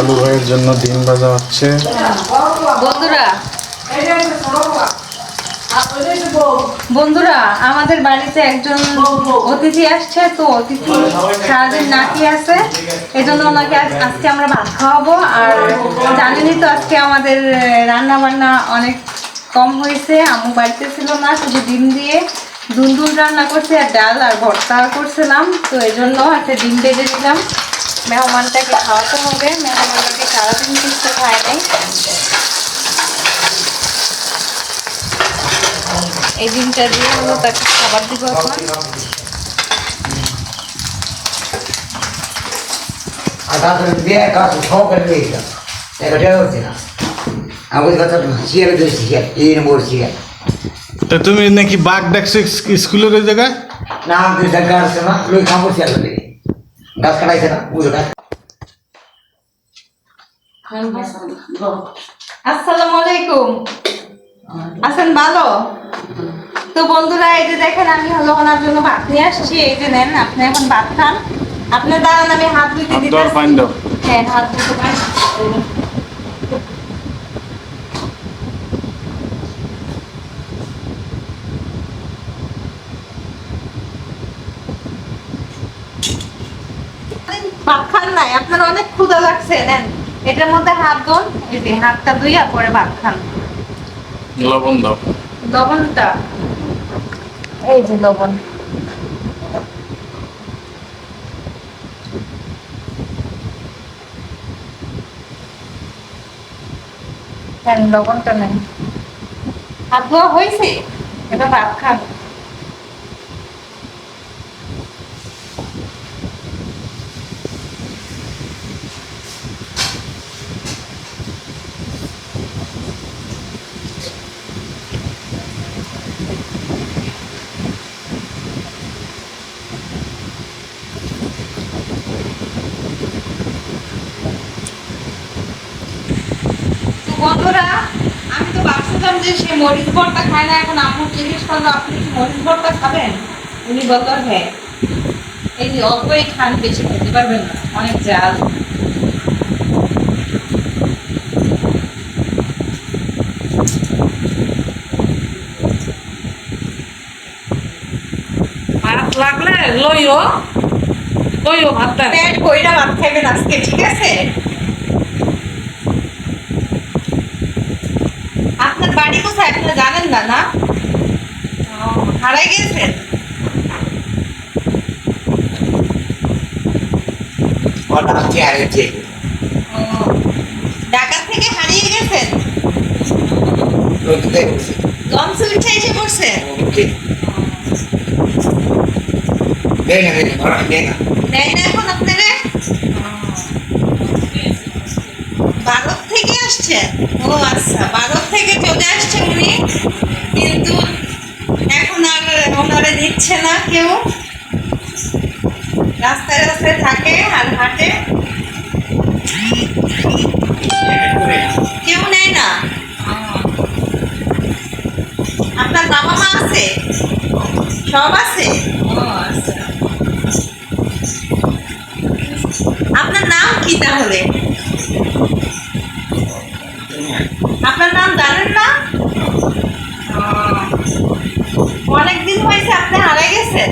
আলু ভাইয়ের জন্য হচ্ছে। বন্ধুরা বন্ধুরা, আমাদের বাড়িতে একজন অতিথি আসছে, তো অতিথি সারাদিন নাকি আছে। ওনাকে আজকে আমরা ভাত খাওয়াবো। আর জানেনই তো আজকে আমাদের রান্না বান্না অনেক কম হয়েছে। আম্মু বাড়িতে ছিল না, শুধু ডিম দিয়ে দুন্দুল রান্না করছে, আর ডাল আর ভর্তা করছিলাম। তো এই জন্য একটা ডিম বেজে দিলাম। মেহমানটাকে খাওয়াতে হবে মেহমানটাকে সারাদিন কিছু খায় নাই এই ডিমটা দিয়ে হলো তাকে খাবার দিব এখন আদালত দিয়ে কাজ সহকারে দিয়েছিলাম এটা হচ্ছে না আমাদের কথা শিয়ারে দিয়েছি শিয়ার এই নম্বর শিয়ার তো তুমি নাকি বাঘ ডাকছো স্ক- স্কুলের ওই জায়গায় না আমাদের সরকার আছে না লোক কাপড় শিয়ার লাগে গাছ কাটাইছে না বুঝো না আসসালামু আলাইকুম। আছেন ভালো? তো বন্ধুরা এই যে দেখেন আমি হলো ওনার জন্য ভাত নিয়ে আসছি। এই যে নেন আপনি এখন ভাত খান। আপনার দাঁড়ান আমি হাত ধুইতে দিতে হ্যাঁ হাত ধুতে পারেন ভাত খান নাই আপনার অনেক ক্ষুধা লাগছে নেন। এটার মধ্যে হাত ধোন এই যে হাতটা ধুইয়া পরে ভাত খান। লবণ দাও। লবণটা? এই যে লবণ। লবণটা নেন। হাত ধোয়া হয়েছে? এটা ভাত খান তো বন্ধুরা আমি তো যে সে মরিচ ভর্তা খায় না। এখন আম্মু জিজ্ঞেস করল আপনি কি মরিচ ভর্তা খাবেন? উনি বলল হ্যাঁ। এই যে অল্পই খান বেশি খেতে পারবেন না অনেক জাল। ভাত লাগলে লইও লইও ভাতটা। পেট কইরা ভাত খাইবেন আজকে ঠিক আছে আপনার বাড়ি কোথায়? আপনারা জানেন না না? হারাই গেছেন? ঢাকা থেকে হারিয়ে গেছেন? লঞ্চে উঠে এসে পড়ছেন ওকে দেয় না এখন আপনারা ভারত আসছেন ও আচ্ছা ভারত থেকে চলে আসছে উনি, কিন্তু এখন আর ওনারে দিচ্ছে না কেউ। রাস্তায় রাস্তায় থাকে আর হাঁটে। কেউ নেয় না? আপনার বাবা মা আছে? সব আছে? আচ্ছা। আপনার নাম কি তাহলে? আপনার নাম জানেন না? অনেক দিন হয়েছে আপনি হারাই গেছেন?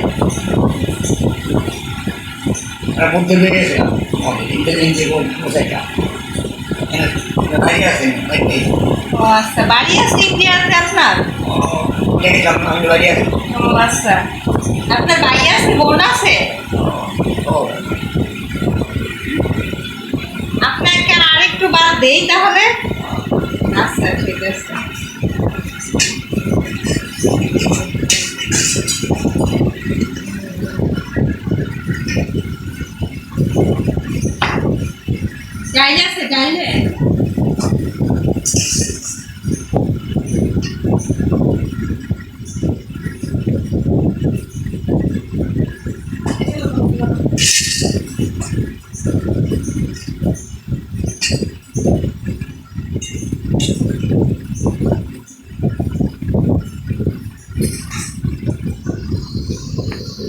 আর বাইরে আছে ও আচ্ছা বাড়ি আছে ইন্ডিয়াতে আপনার? ও আচ্ছা আপনার? বাড়ি আছে? বোন আছে? আপনাকে আরেকটু বাদ দেই তাহলে? আচ্ছা ঠিক আছে গাইলে আছে গাইলে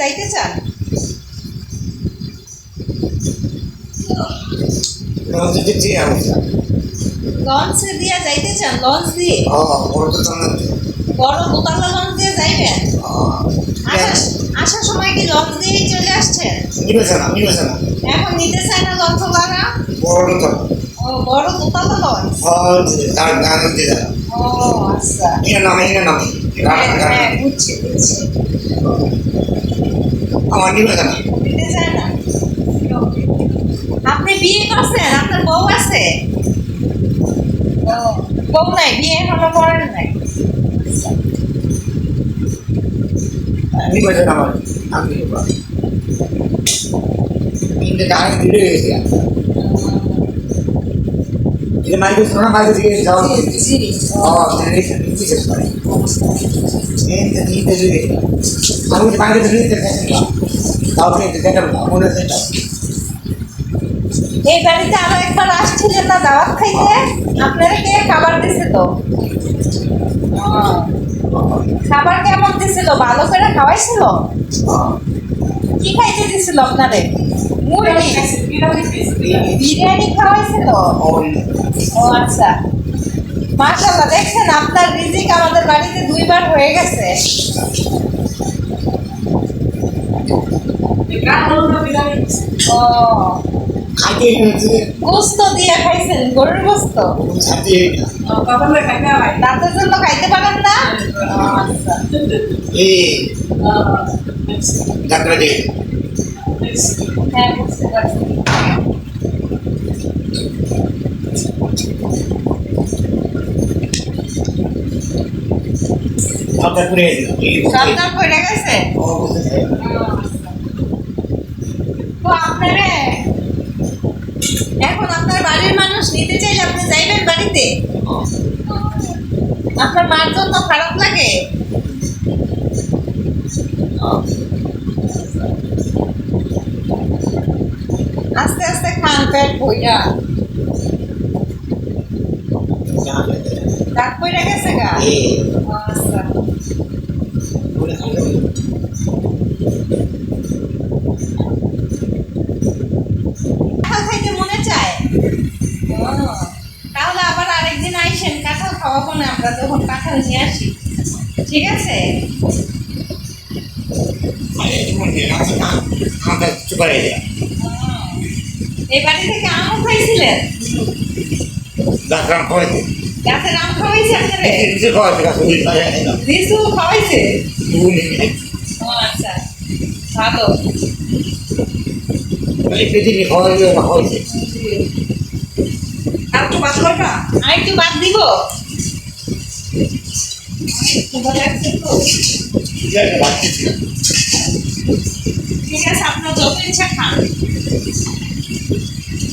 যাইতে চান? লঞ্চে যেতে দিয়ে যাইতে চান? লঞ্চ দিয়ে? বড় দোতলা লঞ্চ দিয়ে যাইবেন? আসার সময় কি লঞ্চ দিয়েই চলে আসছেন? এখন নিতে চায় না লঞ্চওয়ালা বড়? ও বড় দোতলা লঞ্চ? যায় ও আচ্ছা। নামে নামে হ্যাঁ হ্যাঁ বুঝছি বুঝছি। আমার নিবেছে না না আপনি বিয়ে করছেন? আপনার বউ আছে? বউ নাই বিয়ে এখনও করেন নাই। নিবেছে না আমার। আমি কিন্তু গান দিতে গেছে। এটা মাইকে শোনা মাইকে দিয়ে যাও জি ও তিনি বিশেষ করে যে নিতে দিবে আমি মাইকে দিতে তাও দেখেন মনে হচ্ছে এই বাড়িতে আরও একবার আসছিলেন না দাওয়াত খাইতে? আপনারা কে? খাবার দিছিল ও, খাবার কেমন দিছিল? ভালো করে খাওয়াইছিল? কি খাইতে দিছিল আপনারে? বিরিয়ানি খাওয়াইছিল ও আচ্ছা। মাশাআল্লাহ দেখছেন আপনার রিজিক আমাদের বাড়িতে দুইবার হয়ে গেছে। গোস্ত দিয়ে খাইছেন গরুর গোস্ত? দাঁতের জন্য খাইতে পারেন না? আচ্ছা। যাত্রা করে এই সন্তান গেছে তো এখন আপনার বাড়ির মানুষ নিতে চাইলে আপনি যাইবেন বাড়িতে আপনার মার জন্য খারাপ লাগে গেছে গা? আচ্ছা। খাইতে মনে চায়? তাহলে আবার আরেকদিন আইসেন কাঁঠাল খাওয়াবো না আমরা তখন কাঁঠাল নিয়ে আসি। ঠিক আছে? আমরা চুপারে যায়। ও, এই বাড়ি থেকে আমও খাইছিলেন? গাছের আম খাওয়াইছে। আপনারে? কিছু খাওয়া গাছ লিচু খাওয়াইছে দুগুনি ও আচ্ছা। ভালো। এই পৃথিবী খাওয়াইছে। আর একটু বাদ করবা? আর একটু বাদ দিব? ঠিক আছে আপনার যত ইচ্ছা খান।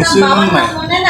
একটু লইবা ভালো লাগে না খাইলে ভালো লাগে না কত দাম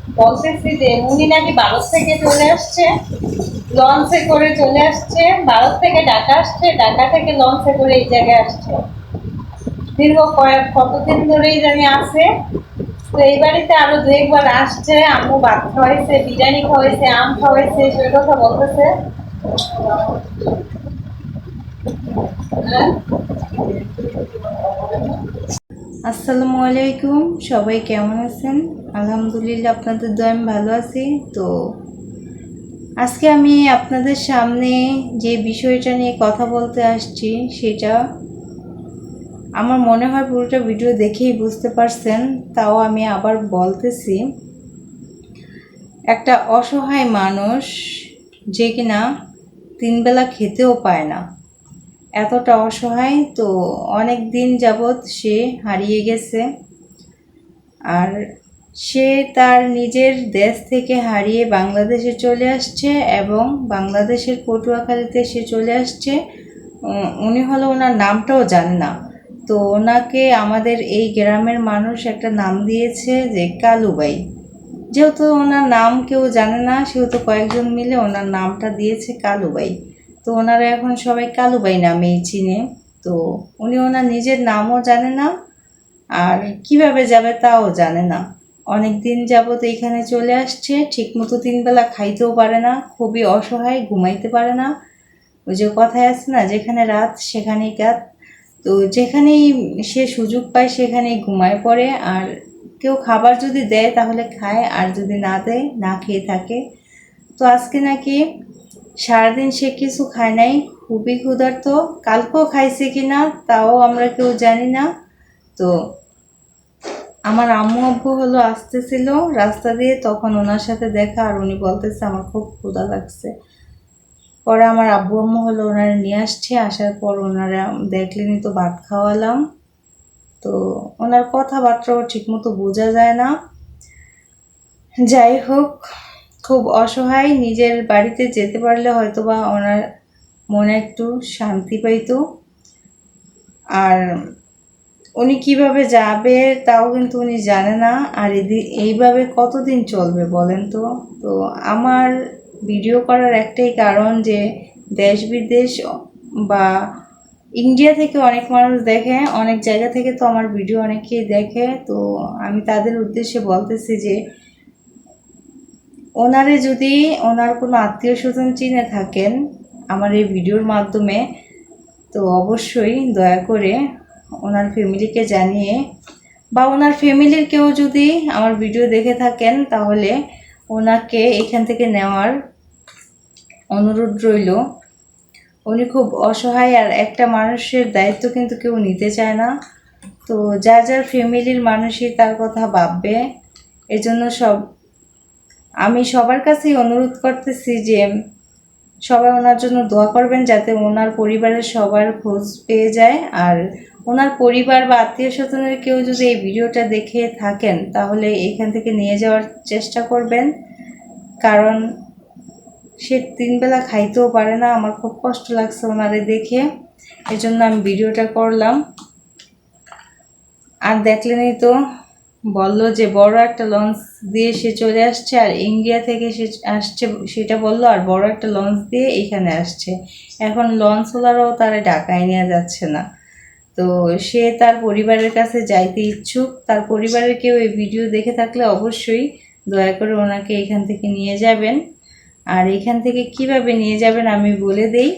যে উনি নাকি ভারত থেকে চলে আসছে, লঞ্চে করে চলে আসছে, ভারত থেকে ঢাকা আসছে, ঢাকা থেকে লঞ্চে করে এই জায়গায় আসছে। দীর্ঘ কয়েক, কতদিন ধরেই জানি আছে। তো এই বাড়িতে আরও দু একবার আসছে, আম্মু ভাত খাওয়াইছে, বিরিয়ানি খাওয়াইছে, আম খাওয়াইছে সেই কথা বলতেছে। হ্যাঁ? আসসালামু আলাইকুম, সবাই কেমন আছেন? আলহামদুলিল্লাহ, আপনাদের দয় আমি ভালো আছি। তো আজকে আমি আপনাদের সামনে যে বিষয়টা নিয়ে কথা বলতে আসছি, সেটা আমার মনে হয় পুরোটা ভিডিও দেখেই বুঝতে পারছেন, তাও আমি আবার বলতেছি। একটা অসহায় মানুষ যে কিনা তিনবেলা খেতেও পায় না, এতটা অসহায়, তো অনেক দিন যাবৎ সে হারিয়ে গেছে। আর সে তার নিজের দেশ থেকে হারিয়ে বাংলাদেশে চলে আসছে এবং বাংলাদেশের পটুয়াখালীতে সে চলে আসছে। উনি হলো ওনার নামটাও জানে না। তো ওনাকে আমাদের এই গ্রামের মানুষ একটা নাম দিয়েছে যে কালুবাই যেহেতু ওনার নাম কেউ জানে না, সেহেতু কয়েকজন মিলে ওনার নামটা দিয়েছে কালুবাই তো ওনারা এখন সবাই কালুবাই নামেই চিনে। তো উনি ওনার নিজের নামও জানে না, আর কীভাবে যাবে তাও জানে না। অনেক দিন যাবত এইখানে চলে আসছে ঠিকমতো তিনবেলা খাইতেও পারে না, খুবই অসহায়, ঘুমাইতে পারে না। ওই যে কথায় আছে না, যেখানে রাত সেখানেই কাত। তো যেখানেই সে সুযোগ পায় সেখানেই ঘুমায় পড়ে, আর কেউ খাবার যদি দেয় তাহলে খায়, আর যদি না দেয়, না খেয়ে থাকে। তো আজকে নাকি সারাদিন সে কিছু খায় নাই, খুবই ক্ষুধার্ত। কালকেও খাইছে কি না তাও আমরা কেউ জানি না। তো আমার আম্মু আব্বু হলো আসতেছিল রাস্তা দিয়ে, তখন ওনার সাথে দেখা আর উনি বলতেছে আমার খুব ক্ষুধা লাগছে। পরে আমার আব্বু আম্মু হলো ওনারা নিয়ে আসছে, আসার পর ওনারা দেখলেনি তো ভাত খাওয়ালাম। তো ওনার কথাবার্তাও ঠিকমতো বোঝা যায় না। যাই হোক, খুব অসহায়, নিজের বাড়িতে যেতে পারলে হয়তো বা ওনার মনে একটু শান্তি পাইতো। আর উনি কীভাবে যাবে, তাও কিন্তু উনি জানে না। আর এইভাবে কতদিন চলবে বলেন তো? তো আমার ভিডিও করার একটাই কারণ যে, দেশ বিদেশ বা ইন্ডিয়া থেকে অনেক মানুষ দেখে, অনেক জায়গা থেকে তো আমার ভিডিও অনেকেই দেখে। তো আমি তাদের উদ্দেশ্যে বলতেছি যে, ওনারে যদি ওনার কোনো আত্মীয় স্বজন চিনে থাকেন আমার এই ভিডিওর মাধ্যমে, তো অবশ্যই দয়া করে ওনার ফ্যামিলিকে জানিয়ে বা ওনার ফ্যামিলির কেউ যদি আমার ভিডিও দেখে থাকেন, তাহলে ওনাকে এখান থেকে নেওয়ার অনুরোধ রইল। উনি খুব অসহায় আর একটা মানুষের দায়িত্ব কিন্তু কেউ নিতে চায় না। তো যার যার ফ্যামিলির মানুষই তার কথা ভাববে। এজন্য সব, আমি সবার কাছেই অনুরোধ করতেছি যে সবাই ওনার জন্য দোয়া করবেন যাতে ওনার পরিবারের সবার খোঁজ পেয়ে যায়। আর ওনার পরিবার বা আত্মীয় স্বজনের কেউ যদি এই ভিডিওটা দেখে থাকেন, তাহলে এখান থেকে নিয়ে যাওয়ার চেষ্টা করবেন। কারণ সে তিনবেলা খাইতেও পারে না। আমার খুব কষ্ট লাগছে ওনারে দেখে। এজন্য আমি ভিডিওটা করলাম। আর দেখলেনই তো, বলল যে বড় একটা লঞ্চ দিয়ে সে চলে আসছে আর ইন্ডিয়া থেকে সে আসছে, সেটা বলল, আর বড় একটা লঞ্চ দিয়ে এইখানে আসছে। এখন লঞ্চ লঞ্চওয়ালারাও তারা ঢাকায় নিয়ে যাচ্ছে না। তো সে তার পরিবারের কাছে যাইতে ইচ্ছুক। তার পরিবারের কেউ এই ভিডিও দেখে থাকলে অবশ্যই দয়া করে ওনাকে এখান থেকে নিয়ে যাবেন। আর এখান থেকে কীভাবে নিয়ে যাবেন আমি বলে দেই।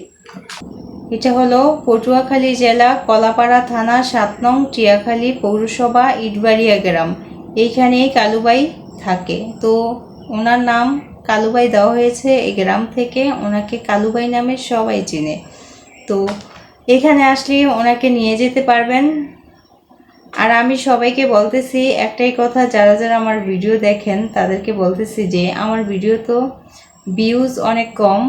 এটা হলো পটুয়াখালী জেলা কলাপাড়া থানা সাত নং টিয়াখালী পৌরসভা ইটবাড়িয়া গ্রাম। এইখানেই কালুবাই থাকে। তো ওনার নাম কালুবাই দেওয়া হয়েছে। এই গ্রাম থেকে ওনাকে কালুবাই নামে সবাই চেনে। তো এখানে আসলে ওনাকে নিয়ে যেতে পারবেন। আর আমি সবাইকে বলতেছি, একটাই কথা, যারা যারা আমার ভিডিও দেখেন, তাদেরকে বলতেছি যে, আমার ভিডিও তো ভিউজ অনেক কম।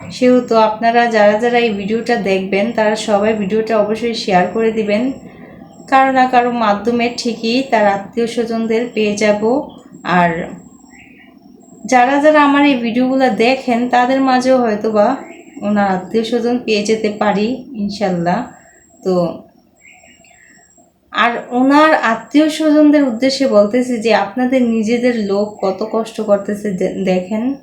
সেহেতু আপনারা যারা যারা এই ভিডিওটা দেখবেন, তারা সবাই ভিডিওটা অবশ্যই শেয়ার করে দিবেন। কারও না কারও মাধ্যমে ঠিকই তার আত্মীয় স্বজনদের পেয়ে যাব। আর যারা যারা আমার এই ভিডিওগুলো দেখেন, তাদের মাঝেও হয়তো বা ওনার আত্মীয় স্বজন পেয়ে যেতে পারি, ইনশাল্লাহ। তো আর ওনার আত্মীয় স্বজনদের উদ্দেশ্যে বলতেছি যে, আপনাদের নিজেদের লোক কত কষ্ট করতেছে দেখেন।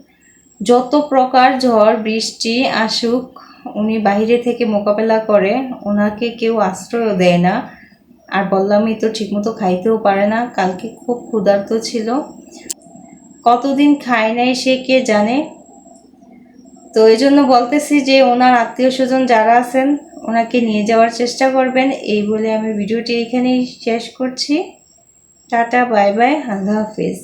যত প্রকার ঝড়, বৃষ্টি আসুক, উনি বাইরে থেকে মোকাবেলা করে, ওনাকে কেউ আশ্রয়ও দেয় না। আর বললামই তো ঠিকমতো খাইতেও পারে না, কালকে খুব ক্ষুধার্ত ছিল। কতদিন খায় নাই সে কে জানে তো এই জন্য বলতেছি যে ওনার আত্মীয় স্বজন যারা আছেন, ওনাকে নিয়ে যাওয়ার চেষ্টা করবেন। এই বলে আমি ভিডিওটি এখানেই শেষ করছি। টাটা, বাই বাই, আল্লাহ হাফিজ।